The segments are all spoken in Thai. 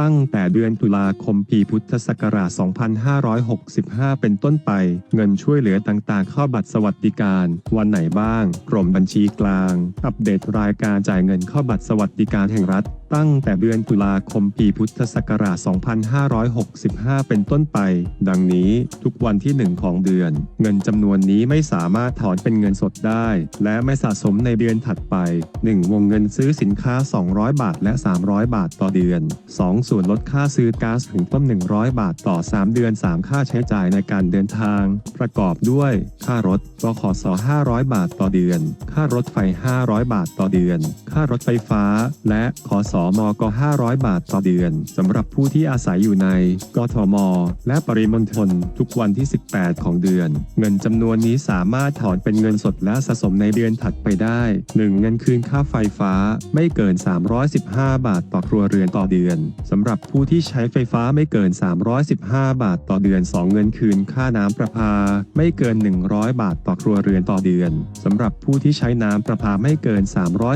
ตั้งแต่เดือนตุลาคมปีพุทธศักราช 2565 เป็นต้นไป เงินช่วยเหลือต่างๆ เข้าบัตรสวัสดิการ วันไหนบ้าง กรมบัญชีกลาง อัปเดตรายการจ่ายเงินเข้าบัตรสวัสดิการแห่งรัฐตั้งแต่เดือนตุลาคมปีพุทธศักราช 2565 เป็นต้นไป ดังนี้ทุกวันที่ 1 ของเดือน เงินจำนวนนี้ไม่สามารถถอนเป็นเงินสดได้ และไม่สะสมในเดือนถัดไป 1. วงเงินซื้อสินค้า 200 บาทและ 300 บาทต่อเดือน 2. ส่วนลดค่าซื้อก๊าซถึงต้น100 บาทต่อ 3 เดือน 3 ค่าใช้จ่ายในการเดินทาง ประกอบด้วย ค่ารถบขส500 บาทต่อเดือน ค่ารถไฟ 500 บาทต่อเดือน ค่ารถไฟฟ้า และขอสอมก500 บาทต่อเดือนสำหรับผู้ที่อาศัยอยู่ในกทม และปริมณฑลทุกวันที่ 18 ของเดือน เงินจำนวนนี้สามารถถอนเป็นเงินสดและสะสมในเดือนถัดไปได้ 1. เงินคืนค่าไฟฟ้าไม่เกิน 315 บาทต่อครัวเรือนต่อเดือนสำหรับผู้ที่ใช้ไฟฟ้าไม่เกิน 315 บาทต่อเดือน 2 เงินคืนค่าน้ำประปาไม่เกิน 100 บาทต่อครัวเรือนต่อเดือนสำหรับผู้ที่ใช้น้ำประปาไม่เกิน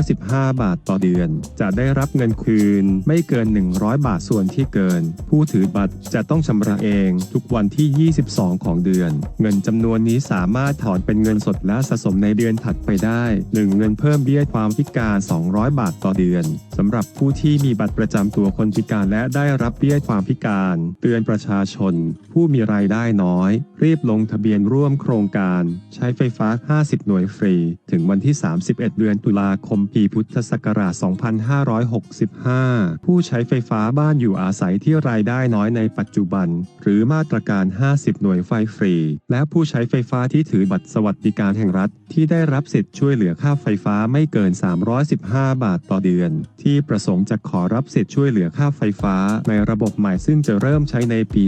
315 บาทต่อเดือน จะได้รับเงินคืน ไม่เกิน 100 บาทส่วนที่เกิน ผู้ถือบัตรจะต้องชำระเองทุกวันที่ 22 ของเดือน เงินจำนวนนี้สามารถถอนเป็นเงินสดและสะสมในเดือนถัดไปได้ 1. เงินเพิ่มเบี้ยความพิการ 200 บาทต่อเดือนสำหรับผู้ที่มีบัตรประจำตัวคนพิการและได้รับเบี้ยความพิการ เตือนประชาชน ผู้มีรายได้น้อย รีบลงทะเบียนร่วมโครงการใช้ไฟฟ้า 50 หน่วยฟรี ถึงวันที่ 31 เดือนตุลาคม ปีพุทธศักราช 2565 ผู้ใช้ไฟฟ้าบ้านอยู่อาศัยที่รายได้น้อยในปัจจุบัน หรือมาตรการ 50 หน่วยไฟฟรี และผู้ใช้ไฟฟ้าที่ถือบัตรสวัสดิการแห่งรัฐ ที่ได้รับสิทธิ์ช่วยเหลือค่าไฟฟ้าไม่เกิน 315 บาทต่อเดือน ที่ประสงค์จะขอรับสิทธิ์ช่วยเหลือค่าไฟฟ้า ในระบบใหม่ซึ่งจะเริ่มใช้ในปี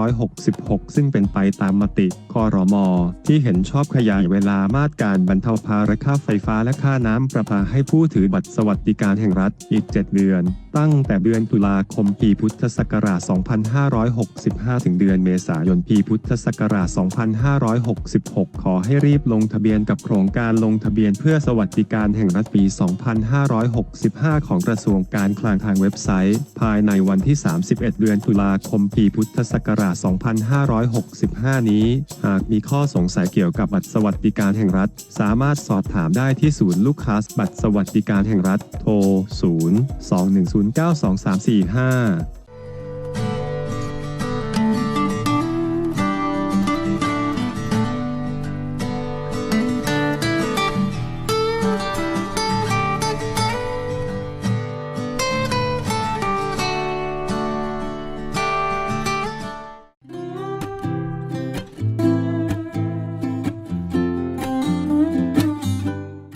2566 ซึ่งเป็นไปตามมติคอรมอที่เห็นชอบขยายเวลามาตรการบรรเทาภาระค่าไฟฟ้าและค่าน้ำประปาให้ผู้ถือบัตรสวัสดิการแห่งรัฐอีก 7 เดือน ตั้งแต่เดือนตุลาคมปีพุทธศักราช 2565 ถึงเดือนเมษายนปีพุทธศักราช 2566 ขอให้รีบลงทะเบียนกับโครงการลงทะเบียนเพื่อสวัสดิการแห่งรัฐปี 2565 ของกระทรวงการคลังทางเว็บไซต์ ภายในวันที่ 31 เดือนตุลาคมปีพุทธศักราช 256 2565นี้ หากมีข้อสงสัยเกี่ยวกับบัตรสวัสดิการแห่งรัฐ สามารถสอบถามได้ที่ศูนย์ลูกค้าบัตรสวัสดิการแห่งรัฐ โทร 0 2 1 0 9 2 3 4 5